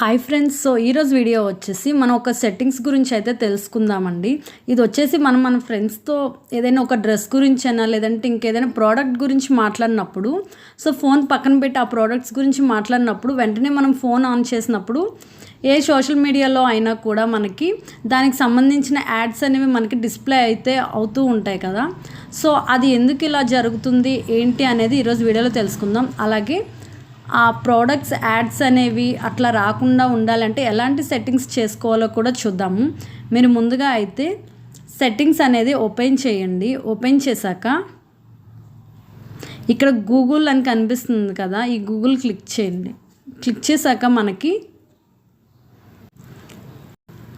Hi friends so ఈరోజు video వచ్చేసి మనం ఒక సెట్టింగ్స్ గురించి అయితే తెలుసుకుందామండి. ఇది వచ్చేసి మనం మన ఫ్రెండ్స్తో ఏదైనా ఒక డ్రెస్ గురించి అయినా లేదంటే ఇంకేదైనా ప్రోడక్ట్ గురించి మాట్లాడినప్పుడు సో ఫోన్ పక్కన పెట్టి ఆ ప్రోడక్ట్స్ గురించి మాట్లాడినప్పుడు వెంటనే మనం ఫోన్ ఆన్ చేసినప్పుడు ఏ సోషల్ మీడియాలో అయినా కూడా మనకి దానికి సంబంధించిన యాడ్స్ అనేవి మనకి డిస్ప్లే అయితే అవుతూ ఉంటాయి కదా. సో అది ఎందుకు ఇలా జరుగుతుంది ఏంటి అనేది ఈరోజు వీడియోలో తెలుసుకుందాం. అలాగే ఆ ప్రోడక్ట్స్ యాడ్స్ అనేవి అట్లా రాకుండా ఉండాలంటే ఎలాంటి సెట్టింగ్స్ చేసుకోవాలో కూడా చూద్దాము మీరు ముందుగా అయితే సెట్టింగ్స్ అనేది ఓపెన్ చేయండి. ఓపెన్ చేశాక ఇక్కడ గూగుల్ అని కనిపిస్తుంది కదా ఈ గూగుల్ క్లిక్ చేయండి. క్లిక్ చేశాక మనకి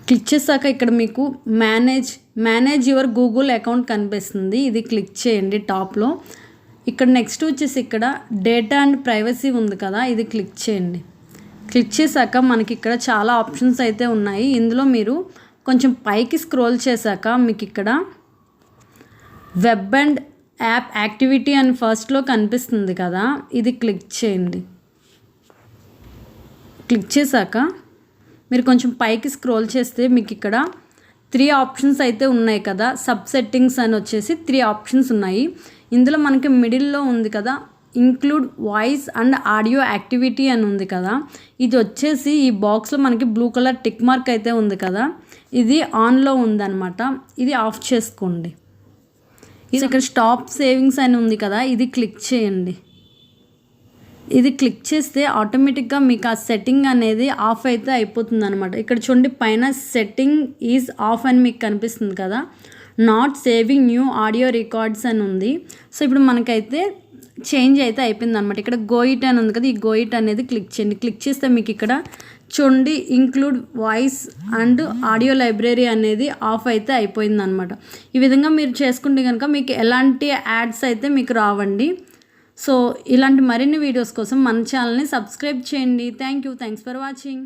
క్లిక్ చేశాక ఇక్కడ మీకు manage manage your Google account కనిపిస్తుంది. ఇది క్లిక్ చేయండి టాప్లో ఇక్కడ నెక్స్ట్ వచ్చేసి ఇక్కడ డేటా అండ్ ప్రైవసీ ఉంది కదా ఇది క్లిక్ చేయండి. క్లిక్ చేశాక మనకి ఇక్కడ చాలా ఆప్షన్స్ అయితే ఉన్నాయి. ఇందులో మీరు కొంచెం పైకి స్క్రోల్ చేశాక మీకు ఇక్కడ వెబ్ అండ్ యాప్ యాక్టివిటీ అని ఫస్ట్లో కనిపిస్తుంది కదా ఇది క్లిక్ చేయండి. క్లిక్ చేశాక మీరు కొంచెం పైకి స్క్రోల్ చేస్తే మీకు ఇక్కడ త్రీ ఆప్షన్స్ అయితే ఉన్నాయి కదా సబ్ సెట్టింగ్స్ అని వచ్చేసి త్రీ ఆప్షన్స్ ఉన్నాయి. ఇందులో మనకి మిడిల్లో ఉంది కదా include voice and audio activity అని ఉంది కదా. ఇది వచ్చేసి ఈ బాక్స్లో మనకి బ్లూ కలర్ టిక్ మార్క్ అయితే ఉంది కదా. ఇది ఆన్లో ఉందన్నమాట. ఇది ఆఫ్ చేసుకోండి. ఇది ఇక్కడ స్టాప్ సేవింగ్స్ అని ఉంది కదా ఇది క్లిక్ చేయండి. ఇది క్లిక్ చేస్తే ఆటోమేటిక్గా మీకు ఆ సెట్టింగ్ అనేది ఆఫ్ అయితే అయిపోతుంది అనమాట ఇక్కడ చూడండి పైన సెట్టింగ్ ఈజ్ ఆఫ్ అని మీకు కనిపిస్తుంది కదా. Not saving new audio records అని ఉంది. సో ఇప్పుడు మనకైతే చేంజ్ అయితే అయిపోయింది అనమాట ఇక్కడ గోయిట్ అని ఉంది కదా ఈ గోయిట్ అనేది క్లిక్ చేయండి. క్లిక్ చేస్తే మీకు ఇక్కడ చూడండి include voice and audio library అనేది ఆఫ్ అయితే అయిపోయింది అనమాట ఈ విధంగా మీరు చేసుకుంటే కనుక మీకు ఎలాంటి యాడ్స్ అయితే మీకు రావండి. సో ఇలాంటి మరిన్ని వీడియోస్ కోసం మన ఛానల్ని సబ్స్క్రైబ్ చేయండి. Thank you thanks for watching